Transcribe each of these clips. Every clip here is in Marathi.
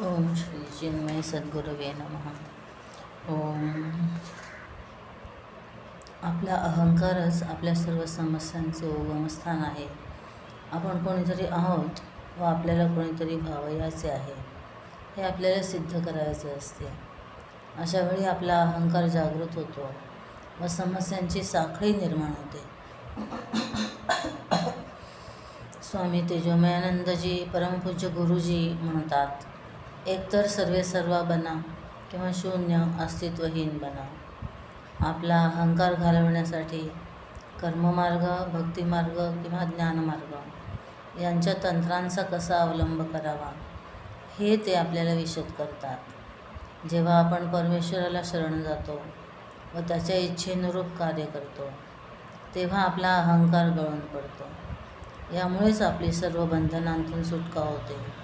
ओम श्री चिन्मय सद्गुरुवे नम. ओम. आपला अहंकारच आपल्या सर्व समस्यांचे उगमस्थान आहे. आपण कोणीतरी आहोत व आपल्याला कोणीतरी भावयाचे आहे. हे आपल्याला सिद्ध करायचे असते. अशा वेळी आपला अहंकार जागृत होतो व समस्यांची साखळी निर्माण होते. स्वामी तेजोमयानंदजी परमपूज्य गुरुजी म्हणतात एकतर सर्वे सर्वा बना किंवा शून्य अस्तित्वहीन बना. आपला अहंकार घालवण्यासाठी कर्ममार्ग भक्तिमार्ग किंवा ज्ञानमार्ग यांच्या तंत्रांचा कसा अवलंब करावा हे ते आपल्याला विशद करतात. जेव्हा आपण परमेश्वराला शरण जातो व त्याच्या इच्छेनुरूप कार्य करतो तेव्हा आपला अहंकार गळून पडतो. यामुळेच आपली सर्व बंधनांतून सुटका होते.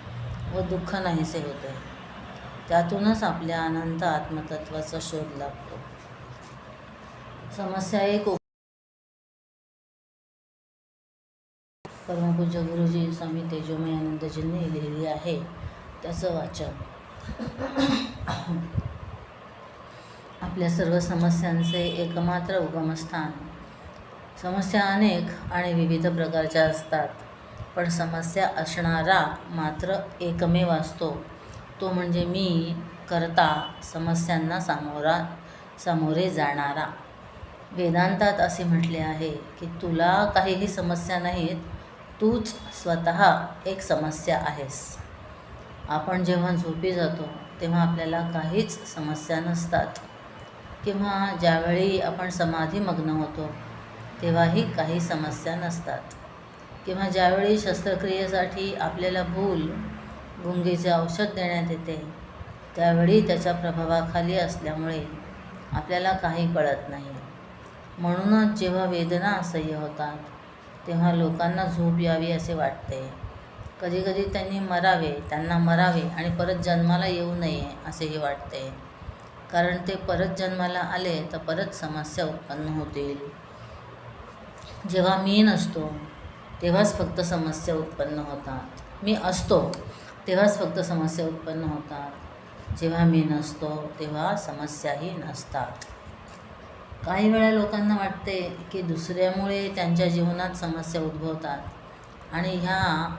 व दुःख नाहीसे होते. त्यातूनच आपल्या अनंत आत्मतत्वाचा शोध लागतो. समस्या एक परमपूज्य गुरुजी स्वामी तेजोमय आनंदजींनी लिहिली आहे. त्याचं वाचन. आपल्या सर्व समस्यांचे एकमात्र उगमस्थान. समस्या अनेक आणि विविध प्रकारच्या असतात. पण समस्या असणारा मात्र एकमेव असतो. तो म्हणजे मी करता समस्यांना सामोरा सामोरे जाणारा. वेदांतात असे म्हटले आहे की तुला काहीही समस्या नाहीत तूच स्वतः एक समस्या आहेस. आपण जेव्हा झोपी जातो तेव्हा आपल्याला काहीच समस्या नसतात. किंवा ज्यावेळी आपण समाधीमग्न होतो तेव्हाही काही समस्या नसतात. किंवा ज्यावेळी शस्त्रक्रियेसाठी आपल्याला भूल गुंगीचे औषध देण्यात येते त्यावेळी त्याच्या प्रभावाखाली असल्यामुळे आपल्याला काही कळत नाही. म्हणूनच जेव्हा वेदना असह्य होतात तेव्हा लोकांना झोप यावी असे वाटते. कधीकधी त्यांनी मरावे त्यांना मरावे आणि परत जन्माला येऊ नये असेही वाटते. कारण ते परत जन्माला आले तर परत समस्या उत्पन्न होतील. जेव्हा मी नसतो तेव्हाच फक्त समस्या उत्पन्न होतात. मी असतो तेव्हाच फक्त समस्या उत्पन्न होतात. जेव्हा मी नसतो तेव्हा समस्याही नसतात. काही वेळा लोकांना वाटते की दुसऱ्यामुळे त्यांच्या जीवनात समस्या उद्भवतात आणि ह्या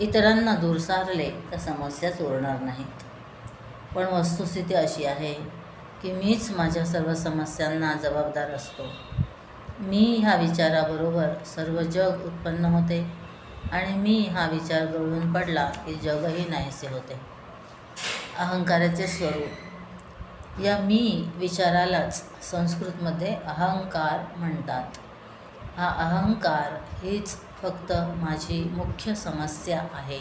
इतरांना दूर सारले तर समस्याच उरणार नाहीत. पण वस्तुस्थिती अशी आहे की मीच माझ्या सर्व समस्यांना जबाबदार असतो. मी ह्या विचाराबरोबर सर्व जग उत्पन्न होते आणि मी हा विचार गळून पडला की जगही नाहीसे होते. अहंकाराचे स्वरूप. या मी विचारालाच संस्कृतमध्ये अहंकार म्हणतात. हा अहंकार हीच फक्त माझी मुख्य समस्या आहे.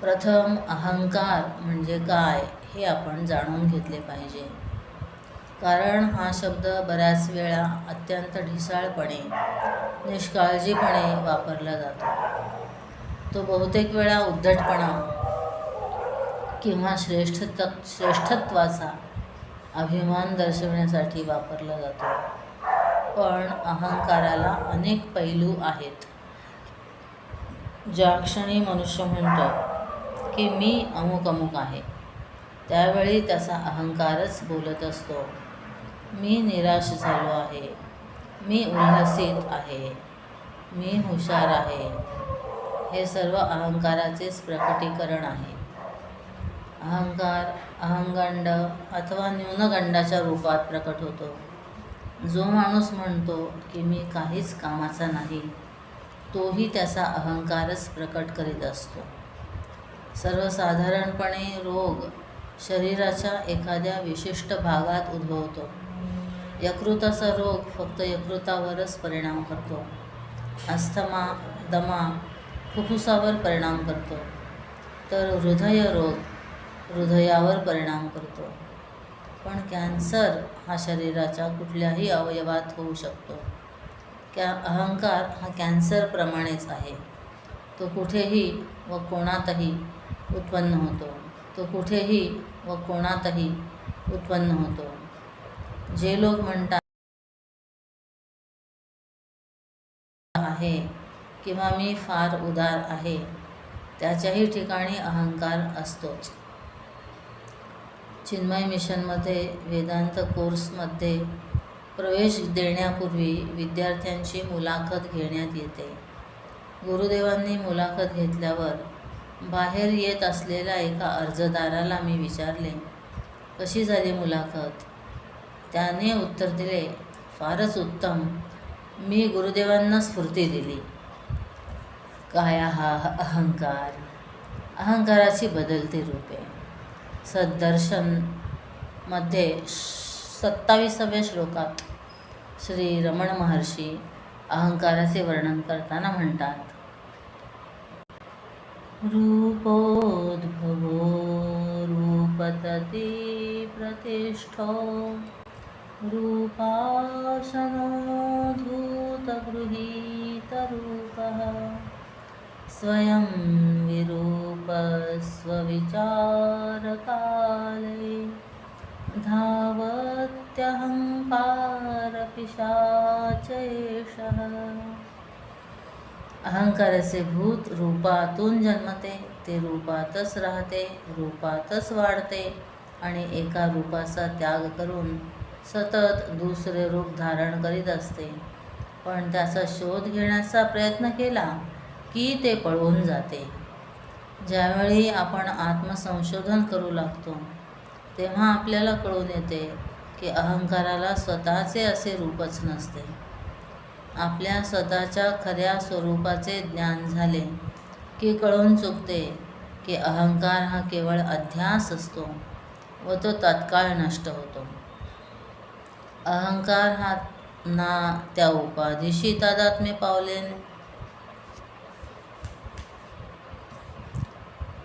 प्रथम अहंकार म्हणजे काय हे आपण जाणून घेतले पाहिजे. कारण हा शब्द बऱ्याच वेळा अत्यंत ढिसाळपणे निष्काळजीपणे वापरला जातो. तो बहुतेक वेळा उद्धटपणा किंवा श्रेष्ठत श्रेष्ठत्वाचा अभिमान दर्शवण्यासाठी वापरला जातो. पण अहंकाराला अनेक पैलू आहेत. ज्या क्षणी मनुष्य म्हणतो की मी अमुक अमुक आहे. त्यावेळी त्याचा अहंकारच बोलत असतो. मी निराश झालो आहे. मी उल्हसित आहे. मी हुशार आहे. हे सर्व अहंकाराचेच प्रकटीकरण आहे. अहंकार अहंगंड अथवा न्यूनगंडाच्या रूपात प्रकट होतो. जो माणूस म्हणतो की मी काहीच कामाचा नाही तोही त्याचा अहंकारच प्रकट करीत असतो. सर्वसाधारणपणे रोग शरीराच्या एखाद्या विशिष्ट भागात उद्भवतो. यकृताचा रोग फक्त यकृतावरच परिणाम करतो. अस्थमा दमा फुफ्फुसावर परिणाम करतो. तर हृदयरोग हृदयावर परिणाम करतो. पण कॅन्सर हा शरीराच्या कुठल्याही अवयवात होऊ शकतो. कॅ अहंकार हा कॅन्सरप्रमाणेच आहे. तो कुठेही व कोणातही उत्पन्न होतो. तो कुठेही व कोणातही उत्पन्न होतो. जे लोक म्हणतात आहे किंवा मी फार उदार आहे त्याच्याही ठिकाणी अहंकार असतोच. चिन्मय मिशनमध्ये वेदांत कोर्समध्ये प्रवेश देण्यापूर्वी विद्यार्थ्यांची मुलाखत घेण्यात येते. गुरुदेवांनी मुलाखत घेतल्यावर बाहेर येत असलेल्या एका अर्जदाराला मी विचारले कशी झाली मुलाखत? त्याने उत्तर दिले फारच उत्तम. मी गुरुदेवांना स्फूर्ती दिली. काय हा अहंकार? अहंकाराची बदलती रूपे. सद्दर्शनमध्ये सत्तावीसाव्या श्लोकात श्री रमण महर्षी अहंकाराचे वर्णन करताना म्हणतात रूपोद्भवो रूपतती प्रतिष्ठो। रूपासनो धूतगृहीतरूपः स्वयं विरूपस्वविचारकाले धावत्यहङ्कारपिशाचेषः। अहंकाराचे भूत रूपातून जन्मते ते रूपातच राहते रूपातच वाढते आणि एका रूपाचा त्याग करून सतत दुसरे रूप धारण करीत असते. पण त्याचा शोध घेण्याचा प्रयत्न केला की ते पळवून जाते. ज्यावेळी आपण आत्मसंशोधन करू लागतो तेव्हा आपल्याला कळून येते की अहंकाराला स्वतःचे असे रूपच नसते. आपल्या स्वतःच्या खऱ्या स्वरूपाचे ज्ञान झाले की कळून चुकते की अहंकार हा केवळ अध्यास असतो व तो तत्काळ नष्ट होतो. अहंकार हा ना त्या उपाधीशी तादात्म्य पावलेने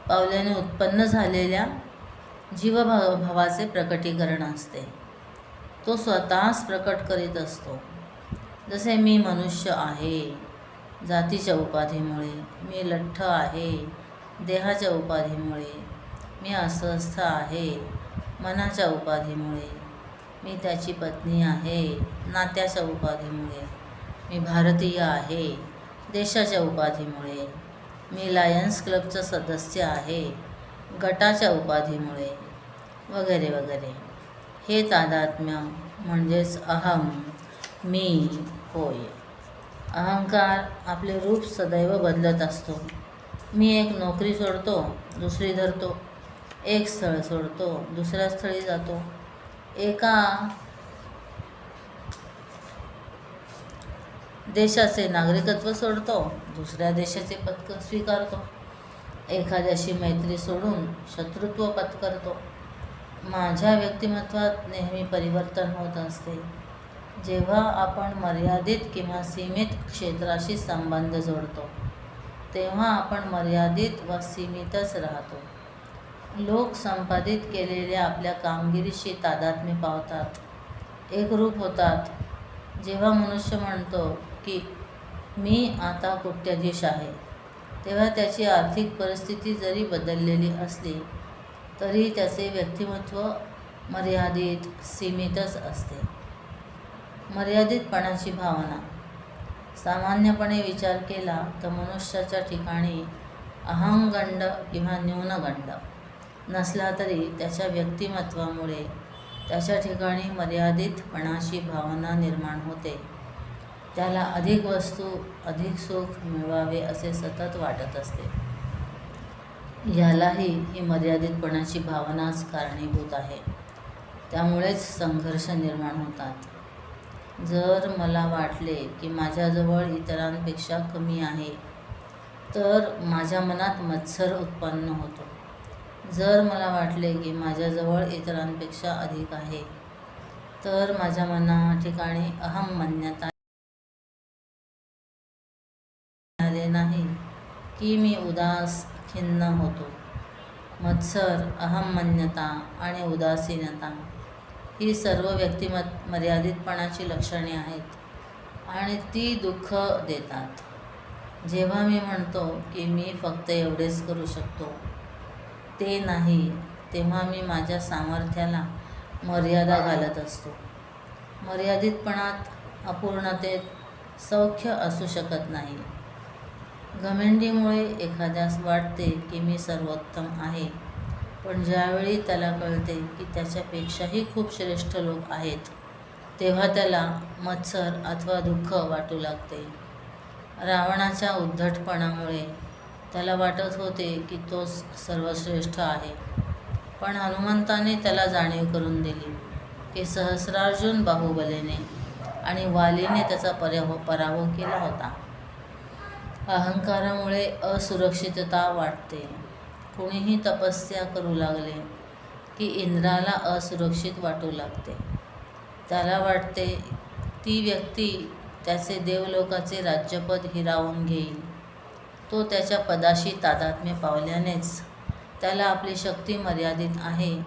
पावल्याने. उत्पन्न झालेल्या जीवभाव भावाचे प्रकटीकरण असते. तो स्वतःच प्रकट करीत असतो. जसे मी मनुष्य आहे जातीच्या उपाधीमुळे मी लठ्ठ आहे देहाच्या उपाधीमुळे मी अस्वस्थ आहे मनाच्या उपाधीमुळे मी त्याची पत्नी आहे नात्याच्या उपाधीमुळे. मी भारतीय आहे देशाच्या उपाधीमुळे. मी लायन्स क्लबचं सदस्य आहे गटाच्या उपाधीमुळे. वगैरे वगैरे. हे तादात्म्य म्हणजेच अहम मी होय. अहंकार आपले रूप सदैव बदलत असतो. मी एक नोकरी सोडतो दुसरी धरतो. एक स्थळ सोडतो दुसऱ्या स्थळी जातो. एका देशाचे नागरिकत्व सोडतो दुसऱ्या देशाचे पत्क स्वीकारतो एखाद्याशी मैत्री सोडून शत्रुत्व पत्करतो. माझ्या व्यक्तिमत्वात नेहमी परिवर्तन होत असते. जेव्हा आपण मर्यादित किंवा सीमित क्षेत्राशी संबंध जोडतो तेव्हा आपण मर्यादित व सीमितच राहतो. लोक संपादित केलेल्या आपल्या कामगिरीशी तादात्म्य पावतात. एकरूप होतात. जेव्हा मनुष्य म्हणतो की मी आता कोट्याधीश आहे. तेव्हा त्याची आर्थिक परिस्थिती जरी बदललेली असली तरी त्याचे व्यक्तिमत्व मर्यादित सीमितच असते. मर्यादितपणाची भावना. सामान्यपणे विचार केला तर मनुष्याच्या ठिकाणी अहंगंड किंवा न्यूनगंड नसला तरी त्याच्या व्यक्तिमत्वामुळे त्याच्या ठिकाणी मर्यादितपणाची भावना निर्माण होते. त्याला अधिक वस्तू अधिक सुख मिळवावे असे सतत वाटत असते. यालाही ही मर्यादितपणाची भावनाच कारणीभूत आहे. त्यामुळेच संघर्ष निर्माण होतात. जर मला वाटले की माझ्याजवळ इतरांपेक्षा कमी आहे तर माझ्या मनात मत्सर उत्पन्न होतो. जर मला वाटले की माझ्याजवळ इतरांपेक्षा अधिक आहे तर माझ्या मना ठिकाणी अहम मान्यता आले नाही की मी उदास खिन्न होतो. मत्सर अहममान्यता आणि उदासीनता ही सर्व व्यक्तिमत मर्यादितपणाची लक्षणे आहेत आणि ती दुःख देतात. जेव्हा मी म्हणतो की मी फक्त एवढेच करू शकतो ते नाही तेव्हा मी माझ्या सामर्थ्याला मर्यादा घालत असतो. मर्यादितपणात अपूर्णतेत सौख्य असू शकत नाही. घमेंडीमुळे एखाद्यास वाटते की मी सर्वोत्तम आहे पण ज्यावेळी त्याला कळते की त्याच्यापेक्षाही खूप श्रेष्ठ लोक आहेत तेव्हा त्याला मत्सर अथवा दुःख वाटू लागते. रावणाच्या उद्धटपणामुळे त्याला वाटत होते की तो सर्वश्रेष्ठ आहे. पण हनुमंताने त्याला जाणीव करून दिली की सहस्रार्जुन बाहुबलीने आणि वालीने त्याचा पर्याव पराभव केला होता. अहंकारामुळे असुरक्षितता वाटते. कोणीही तपस्या करू लागले की इंद्राला असुरक्षित वाटू लागते. त्याला वाटते ती व्यक्ती त्याचे देवलोकाचे राज्यपद हिरावून घेईल. तो त्याच्या पदाशी तादात्म्य पावल्यानेच त्याला आपली शक्ती मर्यादित आहे.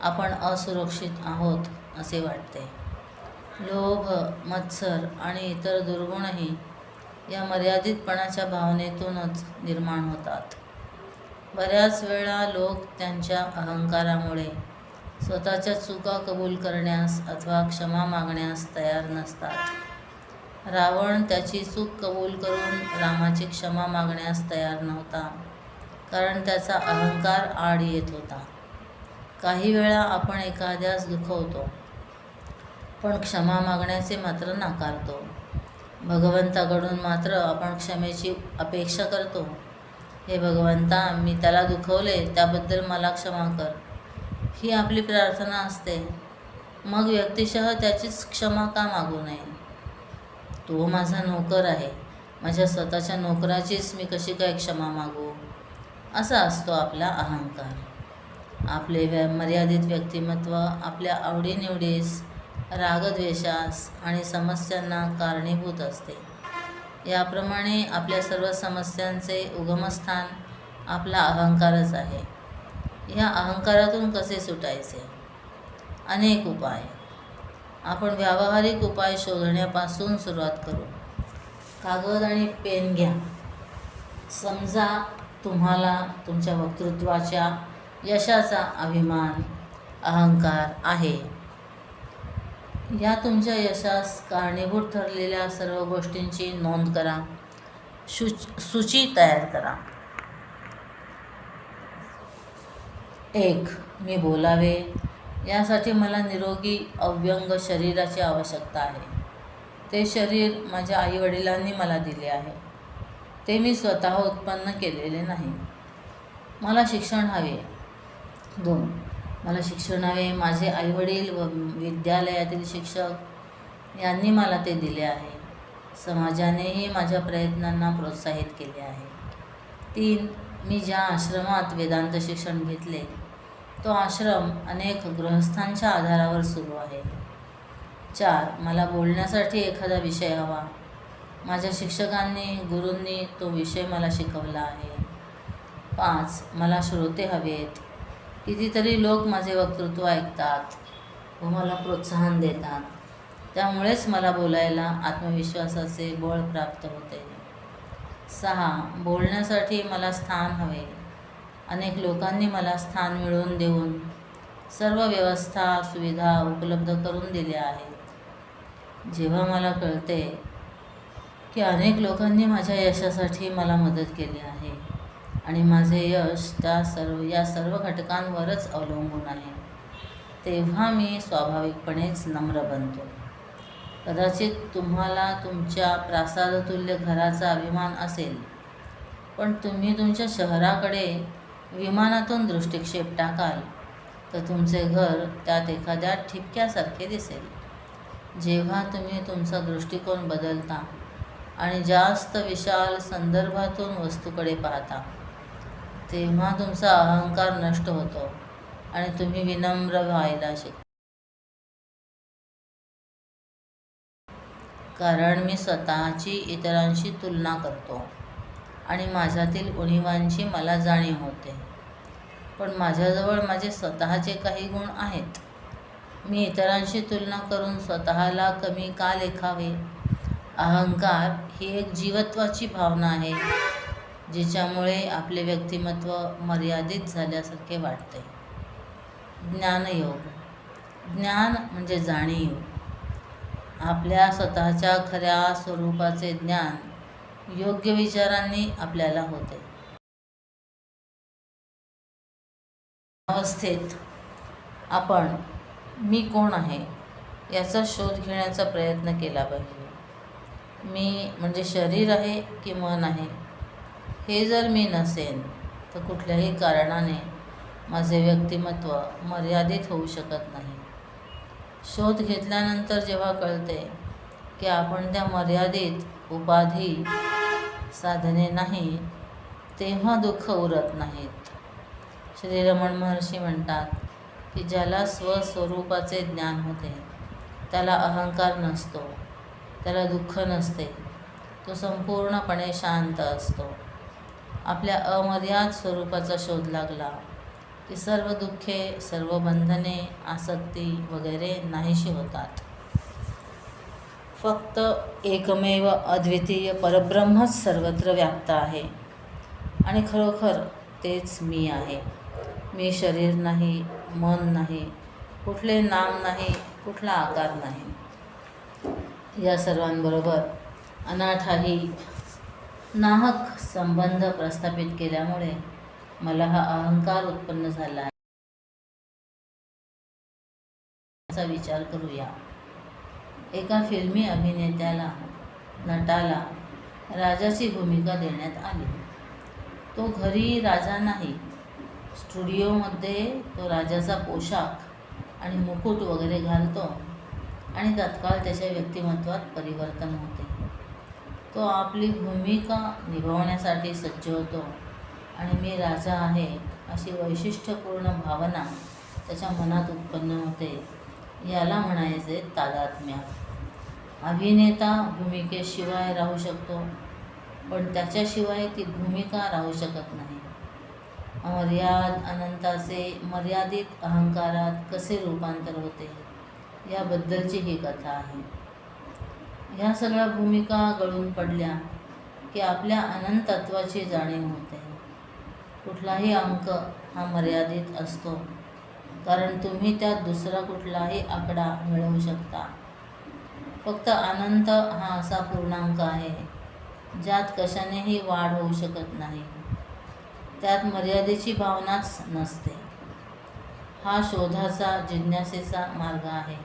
आपण असुरक्षित आहोत असे वाटते. लोभ मत्सर आणि इतर दुर्गुणही या मर्यादितपणाच्या भावनेतूनच निर्माण होतात. बऱ्याच वेळा लोक त्यांच्या अहंकारामुळे स्वतःच्या चुका कबूल करण्यास अथवा क्षमा मागण्यास तयार नसतात. रावण त्याची चूक कबूल करून रामाची क्षमा मागण्यास तयार नव्हता कारण त्याचा अहंकार आड येत होता. काही वेळा आपण एखाद्यास दुखवतो पण क्षमा मागण्याचे मात्र नाकारतो. भगवंताकडून मात्र आपण क्षमेची अपेक्षा करतो. हे भगवंता मी त्याला दुखवले त्याबद्दल मला क्षमा कर. ही आपली प्रार्थना असते. मग व्यक्तिशः त्याचीच क्षमा का मागू नये? तो माझा नोकर आहे. माझ्या स्वतःच्या नोकराचीच मी कशी काय क्षमा मागू? असा असतो आपला अहंकार. आपले व्य मर्यादित व्यक्तिमत्व आपल्या आवडीनिवडीस रागद्वेषास आणि समस्यांना कारणीभूत असते. याप्रमाणे आपल्या सर्व समस्यांचे उगमस्थान आपला अहंकारच आहे. या अहंकारातून कसे सुटायचे? अनेक उपाय. आपण व्यावहारिक उपाय शोधण्यापासून सुरुवात करू. कागद आणि पेन घ्या. समजा तुम्हाला तुमच्या वक्तृत्वाच्या यशाचा अभिमान अहंकार आहे. या तुमच्या यशास कारणीभूत ठरलेल्या सर्व गोष्टींची नोंद करा. शुच सूची तयार करा. एक मी बोलावे. यासाठी मला निरोगी अव्यंग शरीराची आवश्यकता आहे. ते शरीर माझ्या आईवडिलांनी मला दिले आहे. ते मी स्वतः उत्पन्न केलेले नाही. मला शिक्षण हवे. दोन मला शिक्षण हवे. माझे आईवडील व विद्यालयातील शिक्षक यांनी मला ते दिले आहे. समाजानेही माझ्या प्रयत्नांना प्रोत्साहित केले आहे. तीन मी ज्या आश्रमात वेदांत शिक्षण घेतले तो आश्रम अनेक गृहस्थांच्या आधारावर सुरू आहे. चार मला बोलण्यासाठी एखादा विषय हवा. माझ्या शिक्षकांनी गुरूंनी तो विषय मला शिकवला आहे. पाच मला श्रोते हवेत. कितीतरी लोक माझे वक्तृत्व ऐकतात व मला प्रोत्साहन देतात. त्यामुळेच मला बोलायला आत्मविश्वासाचे बळ प्राप्त होते. सहा बोलण्यासाठी मला स्थान हवे. अनेक लोकांनी मला स्थान मिळवून देऊन सर्व व्यवस्था सुविधा उपलब्ध करून दिल्या आहेत. जेव्हा मला कळते की अनेक लोकांनी माझ्या यशासाठी मला मदत केली आहे आणि माझे यश त्या सर्व या सर्व घटकांवरच अवलंबून आहे तेव्हा मी स्वाभाविकपणेच नम्र बनतो. कदाचित तुम्हाला तुमच्या प्रासादतुल्य घराचा अभिमान असेल पण तुम्ही तुमच्या शहराकडे विमानातून दृष्टिक्षेप टाकाल तर तुमचे घर त्यात एखाद्या ठिपक्यासारखे दिसेल. जेव्हा तुम्ही तुमचा दृष्टिकोन बदलता आणि जास्त विशाल संदर्भातून वस्तूकडे पाहता तेव्हा तुमचा अहंकार नष्ट होतो आणि तुम्ही विनम्र व्हायला शिक कारण मी स्वतःची इतरांशी तुलना करतो. आणि माझ्यातील उणीवांची मला जाणीव होते. पण माझ्याजवळ माझे स्वतःचे काही गुण आहेत. मी इतरांशी तुलना करून स्वतःला कमी का लेखावे? अहंकार ही एक जीवत्वाची भावना आहे जिच्यामुळे आपले व्यक्तिमत्व मर्यादित झाल्यासारखे वाटते. ज्ञानयोग. ज्ञान म्हणजे जाणीव. आपल्या स्वतःच्या खऱ्या स्वरूपाचे ज्ञान योग्य विचारांनी आपल्याला होते. अवस्थेत आपण मी कोण आहे याचा शोध घेण्याचा प्रयत्न केला पाहिजे. मी म्हणजे शरीर आहे की मन आहे हे जर मी नसेन तर कुठल्याही कारणाने माझे व्यक्तिमत्व मर्यादित होऊ शकत नाही. शोध घेतल्यानंतर जेव्हा कळते की आपण त्या मर्यादित उपाधी साधने नाही तेव्हा दुःख उरत नाहीत. श्री रमण महर्षी म्हणतात की ज्याला स्वस्वरूपाचे ज्ञान होते त्याला अहंकार नसतो त्याला दुःख नसते तो संपूर्णपणे शांत असतो. आपल्या अमर्याद स्वरूपाचा शोध लागला की सर्व दुःखे सर्व बंधने आसक्ती वगैरे नाहीशी होतात. फक्त एकमेव अद्वितीय परब्रह्मच सर्वत्र व्याप्त आहे. आणि खरोखर तेच मी आहे. मी शरीर नाही मन नाही कुठले नाम नाही कुठला आकार नाही. या सर्वांबरोबर अनाथाही नाहक संबंध प्रस्थापित केल्यामुळे मला हा अहंकार उत्पन्न झाला आहे. याचा विचार करूया. एका फिल्मी अभिनेत्याला नटाला राजाची भूमिका देण्यात आली. तो घरी राजा नाही. स्टुडिओमध्ये तो राजाचा पोशाख आणि मुकुट वगैरे घालतो आणि तत्काळ त्याच्या व्यक्तिमत्वात परिवर्तन होते. तो आपली भूमिका निभावण्यासाठी सज्ज होतो आणि मी राजा आहे अशी वैशिष्ट्यपूर्ण भावना त्याच्या मनात उत्पन्न होते. याला म्हणायचे तादात्म्य. अभिनेता भूमिकेशिवाय राहू शकतो पण त्याच्याशिवाय ती भूमिका राहू शकत नाही. अमर्याद अनंताचे मर्यादित अहंकारात कसे रूपांतर होते याबद्दलची ही कथा आहे. ह्या सगळ्या भूमिका गळून पडल्या की आपल्या अनंतत्वाची जाणीव होते. कुठलाही अंक हा मर्यादित असतो. कारण तुम्ही त्यात दुसरा कुठलाही आकडा मिळवू शकता. फक्त अनंत हा असा पूर्णांक आहे ज्यात कशानेही वाढ होऊ शकत नाही. त्यात मर्यादेची भावनाच नसते. हा शोधाचा जिज्ञासेचा मार्ग आहे.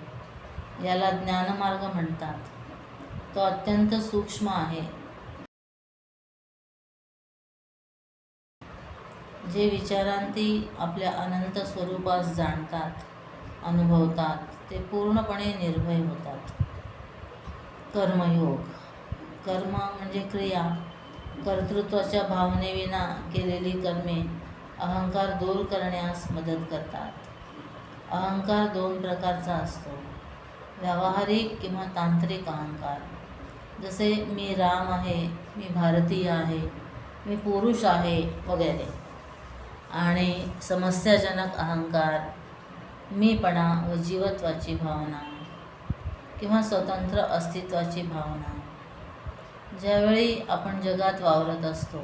याला ज्ञानमार्ग म्हणतात. तो अत्यंत सूक्ष्म आहे. जे विचारांती आपल्या अनंत स्वरूपास जाणतात अनुभवतात ते पूर्णपणे निर्भय होतात. कर्मयोग. कर्म म्हणजे क्रिया. कर्तृत्वाच्या भावनेविना केलेली कर्मे अहंकार दूर करण्यास मदत करतात. अहंकार दोन प्रकारचा असतो. व्यावहारिक किंवा तांत्रिक अहंकार. जसे मी राम आहे मी भारतीय आहे मी पुरुष आहे वगैरे. आणि समस्याजनक अहंकार मीपणा व जीवत्वाची भावना किंवा स्वतंत्र अस्तित्वाची भावना. ज्यावेळी आपण जगात वावरत असतो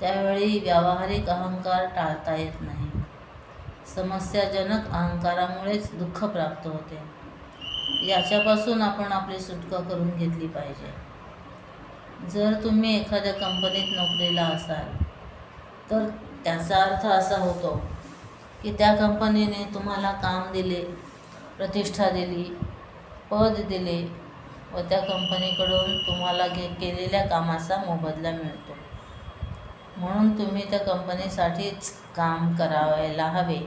त्यावेळी व्यावहारिक अहंकार टाळता येत नाही. समस्याजनक अहंकारामुळेच दुःख प्राप्त होते. याच्यापासून आपण आपली सुटका करून घेतली पाहिजे. जर तुम्ही एखाद्या कंपनीत नोकरीला असाल तर त्याचा अर्थ असा होतो की त्या कंपनीने तुम्हाला काम दिले प्रतिष्ठा दिली पद दिले व त्या कंपनीकडून तुम्हाला घे केलेल्या कामाचा मोबदला मिळतो. म्हणून तुम्ही त्या कंपनीसाठीच काम करावायला हवे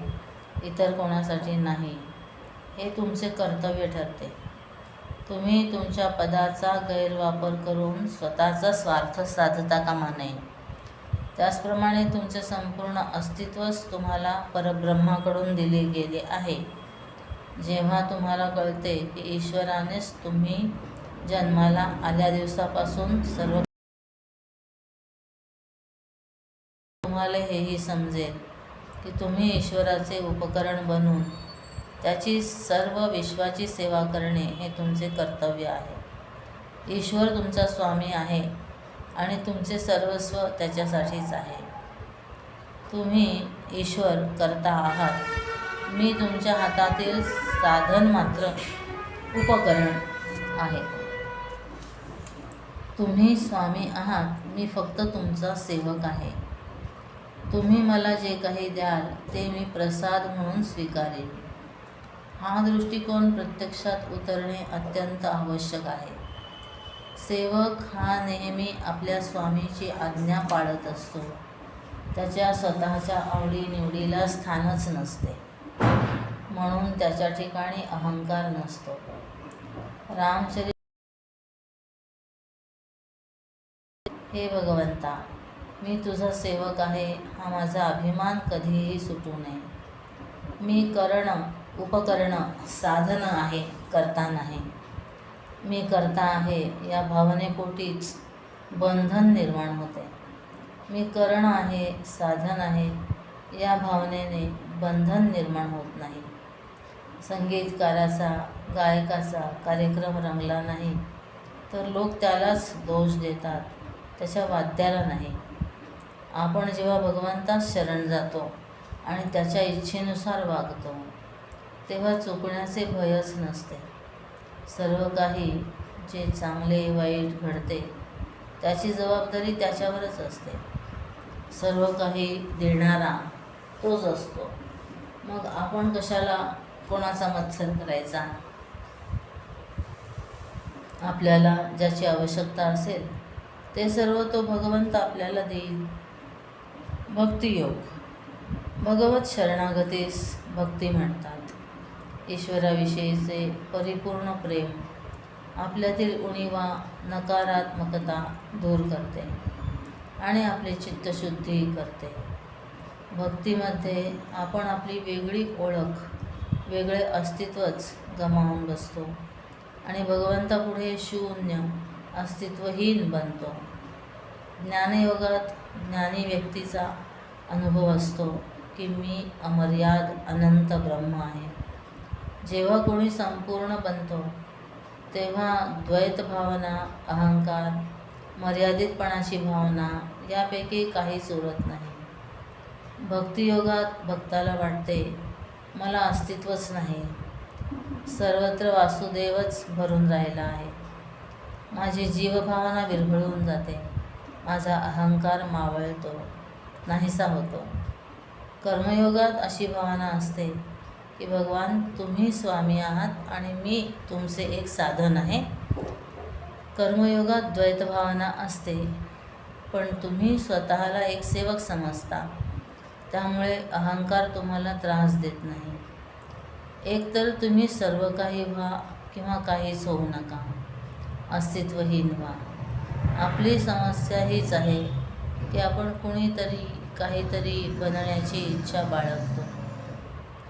इतर कोणासाठी नाही हे तुमचे कर्तव्य ठरते. तुम्ही तुमच्या पदाचा गैरवापर करून स्वतःचा स्वार्थ साधता कामा नये. त्याचप्रमाणे तुमचे संपूर्ण अस्तित्वच तुम्हाला परब्रह्माकडून दिले गेले आहे. जेव्हा तुम्हाला कळते की ईश्वरानेच तुम्ही जन्माला आल्या दिवसापासून सर्व तुम्हाला हेही समजेल की तुम्ही ईश्वराचे उपकरण बनून त्याची सर्व विश्वाची सेवा करणे हे तुमचे कर्तव्य आहे. ईश्वर तुमचा स्वामी आहे. आणि तुमचे सर्वस्व त्याच्यासाठीच आहे. तुम्ही ईश्वर करता आहात. मी तुमच्या हातातील साधन मात्र उपकरण आहे. तुम्ही स्वामी आहात. मी फक्त तुमचा सेवक आहे. तुम्ही मला जे काही द्याल ते मी प्रसाद म्हणून स्वीकारेन. हा दृष्टिकोन प्रत्यक्षात उतरणे अत्यंत आवश्यक आहे. सेवक हा नेहमी आपल्या स्वामीची आज्ञा पाळत असतो. त्याच्या स्वतःच्या आवडीनिवडीला स्थानच नसते. म्हणून त्याच्या ठिकाणी अहंकार नसतो. रामचरित हे भगवंता मी तुझा सेवक आहे हा माझा अभिमान कधीही सुटू नये. मी करणं उपकरण साधन आहे करता नाही. मी करता आहे या भावनेपोटीच बंधन निर्माण होते. मी करण आहे साधन आहे या भावनेने बंधन निर्माण होत नाही. संगीतकाराचा गायकाचा कार्यक्रम रंगला नाही तर लोक त्यालाच दोष देतात त्याच्या वाद्याला नाही. आपण जेव्हा भगवंतास शरण जातो आणि त्याच्या इच्छेनुसार वागतो तेव्हा चुकण्याचे भयच नसते. सर्व काही जे चांगले वाईट घडते त्याची जबाबदारी त्याच्यावरच असते. सर्व काही देणारा तोच असतो. मग आपण कशाला कोणाचा मत्सर करायचा? आपल्याला ज्याची आवश्यकता असेल ते सर्व तो भगवंत आपल्याला देईल. भक्तियोग. भगवत शरणागतीस भक्ती म्हणतात. ईश्वराविषयीचे परिपूर्ण प्रेम आपल्यातील उणीवा नकारात्मकता दूर करते आणि आपली चित्तशुद्धी करते. भक्तीमध्ये आपण आपली वेगळी ओळख वेगळे अस्तित्वच गमावून बसतो आणि भगवंतापुढे शून्य अस्तित्वहीन बनतो. ज्ञानयोगात ज्ञानी व्यक्तीचा अनुभव असतो की मी अमर्याद अनंत ब्रह्म आहे. जेव्हा कोणी संपूर्ण बनतो तेव्हा द्वैत भावना अहंकार मर्यादितपणाची भावना यापैकी काहीच उरत नाही. भक्तियोगात भक्ताला वाटते मला अस्तित्वच नाही. सर्वत्र वासुदेवच भरून राहिला आहे. माझी जीवभावना विरघळून जाते. माझा अहंकार मावळतो. नाहीसा होतो. कर्मयोगात अशी भावना असते की भगवान तुम्ही स्वामी आहात आणि मी तुमचे एक साधन आहे. कर्मयोगात द्वैतभावना असते पण तुम्ही स्वतःला एक सेवक समजता. त्यामुळे अहंकार तुम्हाला त्रास देत नाही. एकतर तुम्ही सर्व काही व्हा किंवा काहीच होऊ नका. अस्तित्वहीन व्हा. आपली समस्या हीच आहे की आपण कुणीतरी काहीतरी बनण्याची इच्छा बाळगतो.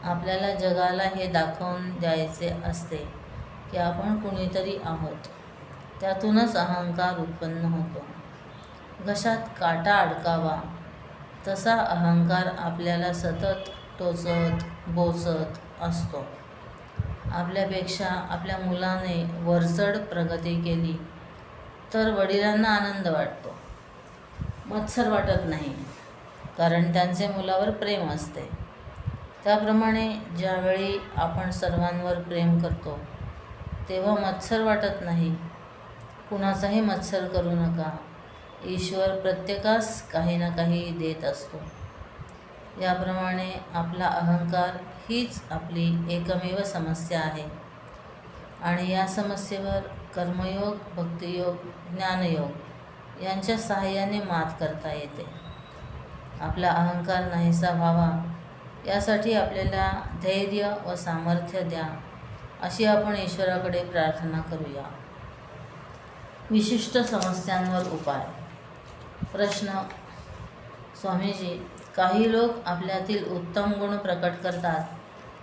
आपल्याला जगाला हे दाखवून द्यायचे असते की आपण कुणीतरी आहोत. त्यातूनच अहंकार उत्पन्न होतो. घशात काटा अडकावा. तसा अहंकार आपल्याला सतत टोचत बोचत असतो. आपल्यापेक्षा आपल्या मुलाने वरचढ प्रगती केली तर वडिलांना आनंद वाटतो. मत्सर वाटत नाही कारण त्यांचे मुलावर प्रेम असते. त्याप्रमाणे ज्यावेळी आपण सर्वांवर प्रेम करतो तेव्हा मत्सर वाटत नाही. कुणाचाही मत्सर करू नका. ईश्वर प्रत्येकास काही ना काही देत असतो. याप्रमाणे आपला अहंकार हीच आपली एकमेव समस्या आहे. आणि या समस्येवर कर्मयोग भक्तियोग ज्ञानयोग यांच्या सहाय्याने मात करता येते. आपला अहंकार नाहीसा व्हावा यासाठी आपल्याला धैर्य व सामर्थ्य द्या अशी आपण ईश्वराकडे प्रार्थना करूया. विशिष्ट समस्यांवर उपाय. प्रश्न. स्वामीजी काही लोक आपल्यातील उत्तम गुण प्रकट करतात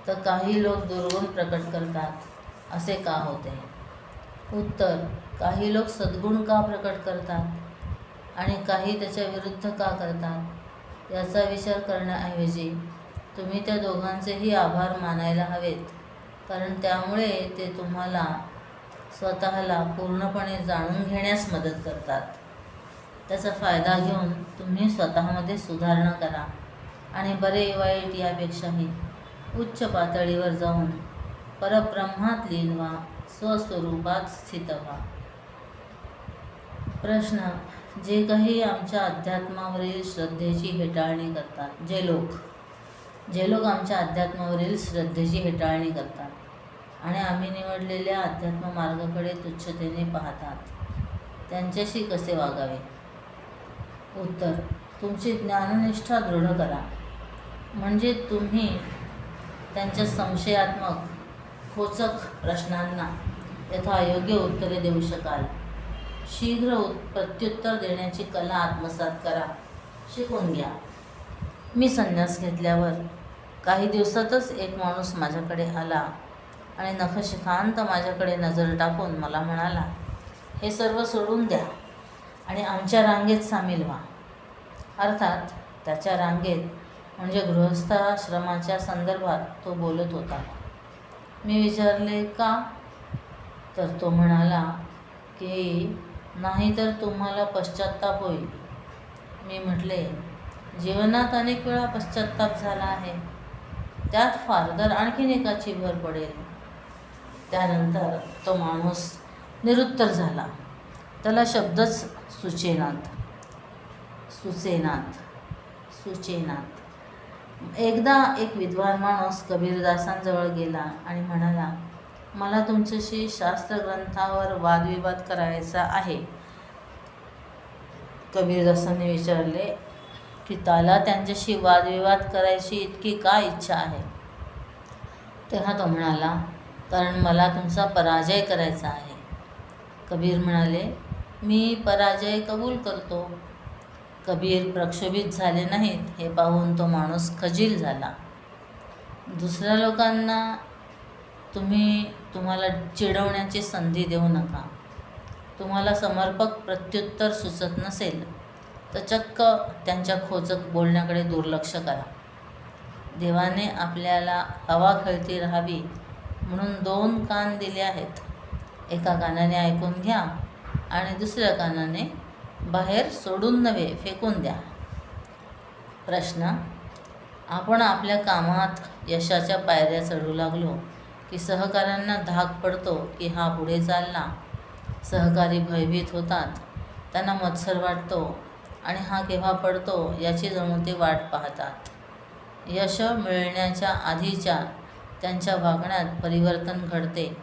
तर काही लोक दुर्गुण प्रकट करतात असे का होते? उत्तर. काही लोक सद्गुण का प्रकट करतात? आणि काही त्याच्या विरुद्ध का करतात? याचा विचार करण्याऐवजी तुम्ही त्या दोघांचेही आभार मानायला हवेत कारण त्यामुळे ते तुम्हाला स्वतःला पूर्णपणे जाणून घेण्यास मदत करतात. त्याचा फायदा घेऊन तुम्ही स्वतःमध्ये सुधारणा करा आणि बरे वाईट यापेक्षाही उच्च पातळीवर जाऊन परब्रह्मात लीन व्हा स्वस्वरूपात स्थित व्हा. प्रश्न जे काही आमच्या अध्यात्मावरील श्रद्धेची हेटाळणी करतात जे लोक जे लोक आमच्या अध्यात्मावरील श्रद्धेची हेटाळणी करतात आणि आम्ही निवडलेल्या अध्यात्म मार्गाकडे तुच्छतेने पाहतात त्यांच्याशी कसे वागावे? उत्तर तुमची ज्ञाननिष्ठा दृढ करा. म्हणजे तुम्ही त्यांच्या संशयात्मक खोचक प्रश्नांना यथायोग्य उत्तरे देऊ शकाल. शीघ्र उत् प्रत्युत्तर देण्याची कला आत्मसात करा. शिकून घ्या. मी संन्यास घेतल्यावर काही दिवसातच एक माणूस माझ्याकडे आला आणि नखशिखांत माझ्याकडे नजर टाकून मला म्हणाला हे सर्व सोडून द्या आणि आमच्या रांगेत सामील व्हा. अर्थात त्याच्या रांगेत म्हणजे गृहस्थाश्रमाच्या संदर्भात तो बोलत होता. मी विचारले का? तर तो म्हणाला की नाही तर तुम्हाला पश्चात्ताप होईल. मी म्हटले जीवनात अनेक वेळा पश्चात्ताप झाला आहे. त्यात फार तर आणखीन एकाची भर पडेल. त्यानंतर तो माणूस निरुत्तर झाला. त्याला शब्दच सुचेनात. सुचेनात. सुचेनात. एकदा एक विद्वान माणूस कबीरदासांजवळ गेला आणि म्हणाला मला तुमच्याशी शास्त्रग्रंथावर वादविवाद करायचा आहे. कबीरदासांनी विचारले की त्याला त्यांच्याशी वादविवाद करायची इतकी का इच्छा आहे? तेव्हा तो म्हणाला कारण मला तुमचा पराजय करायचा आहे. कबीर म्हणाले मी पराजय कबूल करतो. कबीर प्रक्षोभित झाले नाहीत हे पाहून तो माणूस खजील झाला. दुसऱ्या लोकांना तुम्ही तुम्हाला चिडवण्याची संधी देऊ नका. तुम्हाला समर्पक प्रत्युत्तर सुचत नसेल. तर चक्क त्यांच्या खोचक बोलण्याकडे दुर्लक्ष करा. देवाने आपल्याला हवा खेळती राहावी म्हणून दोन कान दिले आहेत. एका कानाने ऐकून घ्या आणि दुसऱ्या कानाने बाहेर सोडून नव्हे फेकून द्या. प्रश्न आपण आपल्या कामात यशाच्या पायऱ्या चढू लागलो की सहकाऱ्यांना धाक पडतो की हा पुढे चालला? सहकारी भयभीत होतात त्यांना मत्सर वाटतो आणि हा केव्हा पडतो याची जणू ते वाट पाहतात. यश मिळण्याच्या आधीच्या त्यांच्या वागण्यात परिवर्तन घडते.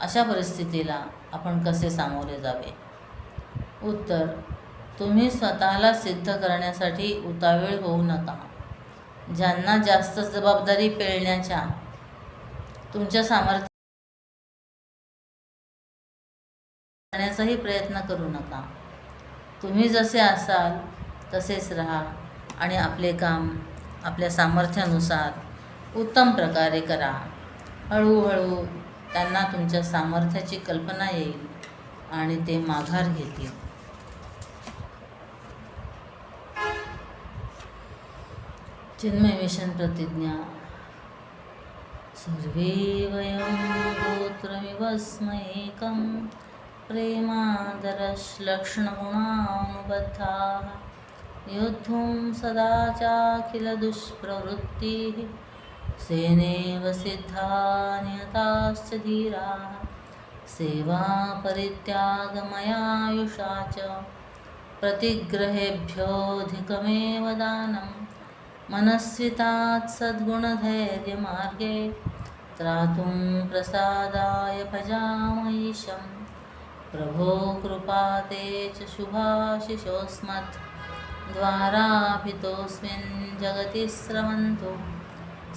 अशा परिस्थितीला आपण कसे सामोरे जावे? उत्तर तुम्ही स्वतःला सिद्ध करण्यासाठी उतावीळ होऊ नका. ज्यांना जास्त जबाबदारी पेळण्याच्या तुमच्या सामर्थ्य करण्याचाही प्रयत्न करू नका. तुम्ही जसे असाल तसेच राहा आणि आपले काम आपल्या सामर्थ्यानुसार उत्तम प्रकारे करा. हळूहळू त्यांना तुमच्या सामर्थ्याची कल्पना येईल आणि ते माघार घेतील. चिन्मय मिशन प्रतिज्ञा. सर्वे वयं गोत्रमिवस्मैकं प्रेमादरश्लक्ष्णगुणानुबद्धाः योद्धुं सदा चाखिलदुष्प्रवृत्तिः सेनेव सिद्धा नियताश्च धीराः। सेवापरित्यागमयायुषा च प्रतिग्रहेभ्योऽधिकमेव दानं। मनस्वितात् सद्गुणधैर्यमार्गे त्रातुं प्रसादाय भजामयीशम्। प्रभो कृपा ते च शुभाशिषोऽस्मत् द्वाराभितोऽस्मिन् जगति स्रवन्तु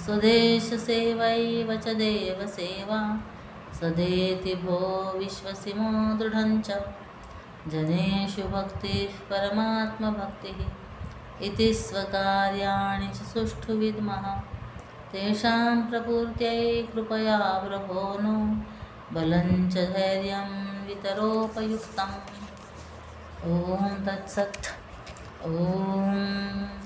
स्वदेशसेवैव च देवसेवा सदेति भो विश्वसिमो दृढं च जनेषु भक्तिः परमात्मभक्तिः इति स्वकार्याणि च सुष्ठु विद्मः तेषां प्रपूर्त्यै कृपया प्रभो नो बलं च धैर्यं वितरोपयुक्तम् ॐ तत्सत् ॐ